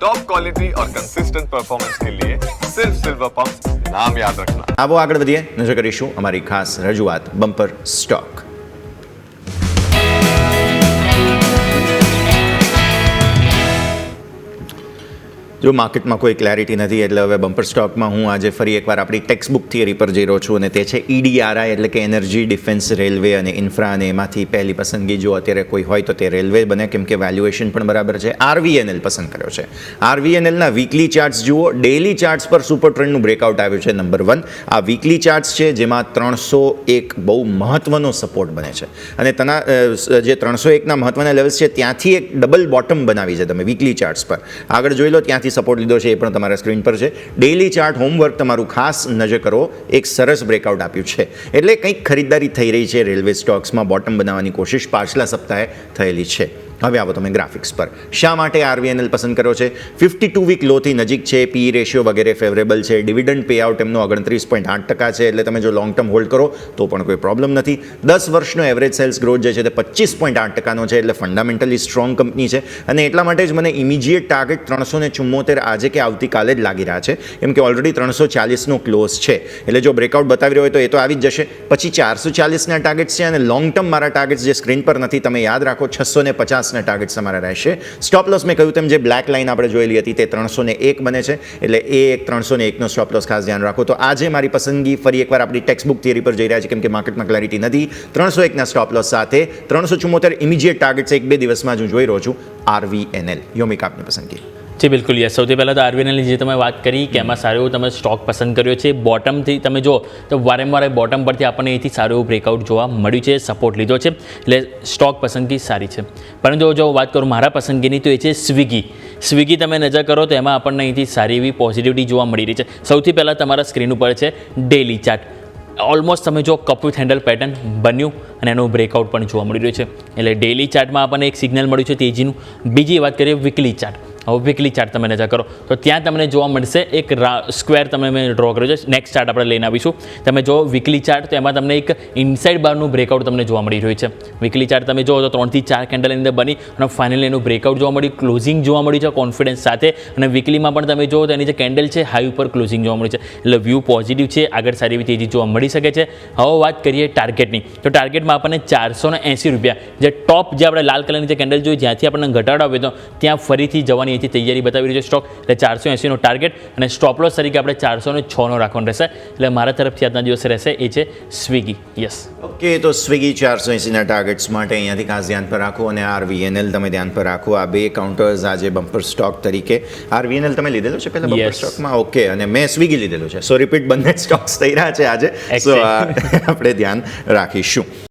Top quality और consistent performance के लिए सिर्फ सिल्वर पंप नाम याद रखना આવો આગળ વધીએ નજર કરીશું અમારી ખાસ રજૂઆત બમ્પર સ્ટોક જો માર્કેટમાં કોઈ ક્લેરિટી નથી, એટલે હવે બમ્પર સ્ટોકમાં હું આજે ફરી એકવાર આપણી ટેક્સ્ટ બુક થિયરી પર જઈ રહ્યો છું અને તે છે E ઈડીઆરઆઈ એટલે કે એનર્જી ડિફેન્સ રેલવે અને ઇન્ફ્રા અને એમાંથી પહેલી પસંદગી જો અત્યારે કોઈ હોય તો તે રેલવે બને, કેમ કે વેલ્યુએશન પણ બરાબર છે. આરવીએનએલ પસંદ કર્યો છે. આરવીએનએલના વીકલી ચાર્ટ્સ જુઓ ડેલી ચાર્ટ્સ પર સુપર ટ્રેન્ડનું બ્રેકઆઉટ આવ્યું છે નંબર વન આ વીકલી ચાર્ટ્સ છે જેમાં ત્રણસો એક બહુ મહત્ત્વનો સપોર્ટ બને છે. અને તેના જે ત્રણસો એકના મહત્ત્વના લેવલ્સ છે, ત્યાંથી એક ડબલ બોટમ બનાવી છે તમે વીકલી ચાર્ટ્સ પર. આગળ જોઈ લો, ત્યાંથી સપોર્ટ લીધો છે એ પણ તમારા સ્ક્રીન પર છે. ડેઇલી ચાર્ટ હોમવર્ક તમારું ખાસ નજર કરો. એક સરસ બ્રેકઆઉટ આપ્યું છે. એટલે કંઈક ખરીદદારી થઈ રહી છે. રેલવે સ્ટોક્સમાં બોટમ બનાવવાની કોશિશ પાછલા સપ્તાહે થયેલી છે. હવે આવો તમે ગ્રાફિક્સ પર. શા માટે આરવીએનએલ પસંદ કર્યો છે? ફિફ્ટી ટુ વીક લોથી નજીક છે પી રેશિયો વગેરે ફેવરેબલ છે ડિવિડન્ડ પે આઉટ એમનો ઓગણત્રીસ પોઈન્ટ આઠ ટકા છે, એટલે તમે જો લોંગ ટર્મ હોલ્ડ કરો, તો પણ કોઈ પ્રોબ્લેમ નથી. દસ વર્ષનો એવરેજ સેલ્સ ગ્રોથ જે છે તે પચીસ પોઈન્ટ આઠ ટકાનો છે, એટલે ફંડામેન્ટલી સ્ટ્રોંગ કંપની છે. અને એટલા માટે જ મને ઇમિજિએટ ટાર્ગેટ ત્રણસો ને ચુમ્મોતેર આજે કે આવતીકાલે જ લાગી રહ્યા છે. કેમ કે ઓલરેડી ત્રણસો ચાલીસનો ક્લોઝ છે. એટલે જો બ્રેકઆઉટ બતાવી રહ્યો હોય તો એ તો આવી જ જશે. પછી ચારસો ચાલીસના ટાર્ગેટ્સ છે અને લોંગ ટર્મ મારા ટાર્ગેટ્સ જે સ્ક્રીન પર નથી, તમે યાદ રાખો, છસો ને પચાસના ટાર્ગેટ્સ તમારા રહેશે. સ્ટોપ લોસ મેં કહ્યું તેમ જે બ્લેક લાઇન આપણે જોયેલી હતી તે ત્રણસો એક બને છે. એટલે એ એક ત્રણસો ને એકનો સ્ટોપ લોસ ખાસ ધ્યાન રાખો. તો આજે મારી પસંદગી ફરી એકવાર આપણી ટેક્સબુક થિયરી પર જઈ રહ્યા છે કેમ કે માર્કેટમાં ક્લેરિટી નથી. ત્રણસો એકના સ્ટોપ લોસ સાથે ત્રણસો ચુમ્મોતેર ઇમિજિએટ ટાર્ગેટ્સ એક બે દિવસમાં જ હું જોઈ રહ્યો છું. આરવીએનએલ યોમિક આપની પસંદગી. જી, બિલકુલ. યસ, સૌથી પહેલાં તો આરવીએનએલની જે તમે વાત કરી, કે એમાં સારો એવો તમે સ્ટોક પસંદ કર્યો છે. બોટમથી તમે જો તો વારંવાર બોટમ પરથી આપણને અહીંથી સારું એવું બ્રેકઆઉટ જોવા મળ્યું છે સપોર્ટ લીધો છે, એટલે સ્ટોક પસંદગી સારી છે. પરંતુ જો વાત કરું મારા પસંદગીની, તો એ છે સ્વિગી સ્વિગી તમે નજર કરો, તો એમાં આપણને અહીંથી સારી એવી પોઝિટિવિટી જોવા મળી રહી છે. સૌથી પહેલાં તમારા સ્ક્રીન ઉપર છે ડેલી ચાર્ટ ઓલમોસ્ટ તમે જો કપ વિથ હેન્ડલ પેટર્ન બન્યું અને એનું બ્રેકઆઉટ પણ જોવા મળી રહ્યું છે. એટલે ડેલી ચાર્ટમાં આપણને એક સિગ્નલ મળ્યું છે તેજીનું. બીજી વાત કરીએ વીકલી ચાર્ટ હવે વીકલી ચાર્ટ તમે નજર કરો. તો ત્યાં તમને જોવા મળશે એક સ્ક્વેર તમે મેં ડ્રો કર્યો છે. નેક્સ્ટ ચાર્ટ આપણે લઈને આવીશું. તમે જો વીકલી ચાર્ટ તો એમાં તમને એક ઇનસાઇડ બારનું બ્રેકઆઉટ તમને જોવા મળી રહ્યું છે. વીકલી ચાર્ટ તમે જોવો તો ત્રણથી ચાર કેન્ડલની અંદર બની અને ફાઇનલી એનું બ્રેકઆઉટ જોવા મળ્યું ક્લોઝિંગ જોવા મળ્યું છે કોન્ફિડન્સ સાથે. અને વીકલીમાં પણ તમે જોવો તો એની જે કેન્ડલ છે હાઈ ઉપર ક્લોઝિંગ જોવા મળ્યું છે. એટલે વ્યૂ પોઝિટિવ છે, આગળ સારી એવી તેજી જોવા મળી શકે છે. હવે વાત કરીએ ટાર્ગેટની તો ટાર્ગેટમાં આપણને ચારસો રૂપિયા, જે ટોપ જે આપણે લાલ કલરની જે કેન્ડલ જોઈ, જ્યાંથી આપણને ઘટાડો આવ્યો હતો, ત્યાં ફરીથી જવાની અહીંથી તૈયારી બતાવી રહ્યું છે સ્ટોક એટલે ચારસો એંસીનો ટાર્ગેટ અને સ્ટોપલોસ તરીકે આપણે ચારસો ને છનો રાખવાનો રહેશે. એટલે મારા તરફથી આજના દિવસે રહેશે એ છે સ્વિગી યસ ઓકે તો સ્વિગી ચારસો એંસીના ટાર્ગેટ્સ માટે અહીંયાથી ખાસ ધ્યાન પર રાખો અને આરવીએનએલ તમે ધ્યાન પર રાખો. આ બે કાઉન્ટર્સ આજે બમ્પર સ્ટોક તરીકે. આરવીએનએલ તમે લીધેલો છે પહેલાં બમ્પર સ્ટોકમાં ઓકે અને મેં સ્વિગી લીધેલું છે. સો રિપીટ બંને સ્ટોક્સ થઈ રહ્યા છે આજે. સો આપણે ધ્યાન રાખીશું.